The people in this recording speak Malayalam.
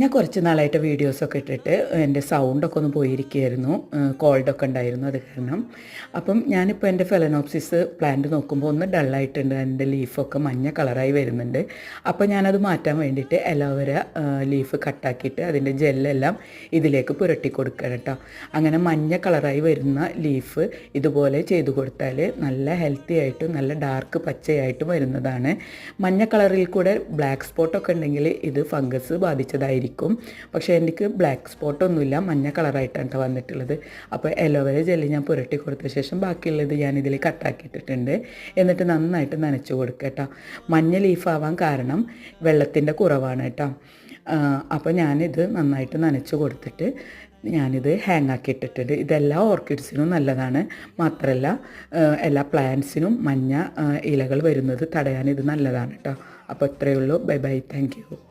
ഞാൻ കുറച്ച് നാളായിട്ട് വീഡിയോസൊക്കെ ഇട്ടിട്ട് എന്റെ സൗണ്ടൊക്കെ ഒന്ന് പോയിരിക്കുകയായിരുന്നു. കോൾഡൊക്കെ ഉണ്ടായിരുന്നു അത് കാരണം. അപ്പം ഞാനിപ്പോൾ എന്റെ ഫെലനോപ്സിസ് പ്ലാന്റ് നോക്കുമ്പോൾ ഒന്ന് ഡള്ളായിട്ടുണ്ട് എന്റെ ലീഫൊക്കെ മഞ്ഞ കളറായി വരുന്നുണ്ട്. അപ്പോൾ ഞാനത് മാറ്റാൻ വേണ്ടിയിട്ട് അലോവേര ലീഫ് കട്ടാക്കിയിട്ട് അതിന്റെ ജെല്ലെല്ലാം ഇതിലേക്ക് പുരട്ടി കൊടുക്കണം കേട്ടോ അങ്ങനെ മഞ്ഞ കളറായി വരുന്ന ലീഫ് ഇതുപോലെ ചെയ്തു കൊടുത്താൽ നല്ല ഹെൽത്തി ആയിട്ടും നല്ല ഡാർക്ക് പച്ചയായിട്ടും വരുന്നതാണ്. മഞ്ഞ കളറിൽ കൂടെ ബ്ലാക്ക് സ്പോട്ടൊക്കെ ഉണ്ടെങ്കിൽ ഇത് ഫംഗസ് ബാധിച്ചതായിരിക്കും. പക്ഷേ എനിക്ക് ബ്ലാക്ക് സ്പോട്ടൊന്നുമില്ല മഞ്ഞ കളറായിട്ടാണ് ട്ടോ വന്നിട്ടുള്ളത്. അപ്പോൾ എലോവേര ജെല്ലി ഞാൻ പുരട്ടി കൊടുത്ത ശേഷം ബാക്കിയുള്ളത് ഞാൻ ഇതിൽ കട്ടാക്കിയിട്ടിട്ടുണ്ട് എന്നിട്ട് നന്നായിട്ട് നനച്ചു കൊടുക്കുക കേട്ടോ മഞ്ഞ ലീഫാവാൻ കാരണം വെള്ളത്തിന്റെ കുറവാണ് കേട്ടോ അപ്പോൾ ഞാനിത് നന്നായിട്ട് നനച്ചു കൊടുത്തിട്ട് ഞാനിത് ഹാങ് ആക്കി ഇട്ടിട്ടുണ്ട് ഇതെല്ലാ ഓർക്കിഡ്സിനും നല്ലതാണ്. മാത്രമല്ല എല്ലാ പ്ലാന്റ്സിനും മഞ്ഞ ഇലകൾ വരുന്നത് തടയാൻ ഇത് നല്ലതാണ് കേട്ടോ അപ്പോൾ ഇത്രയേ ഉള്ളൂ. Bye bye thank you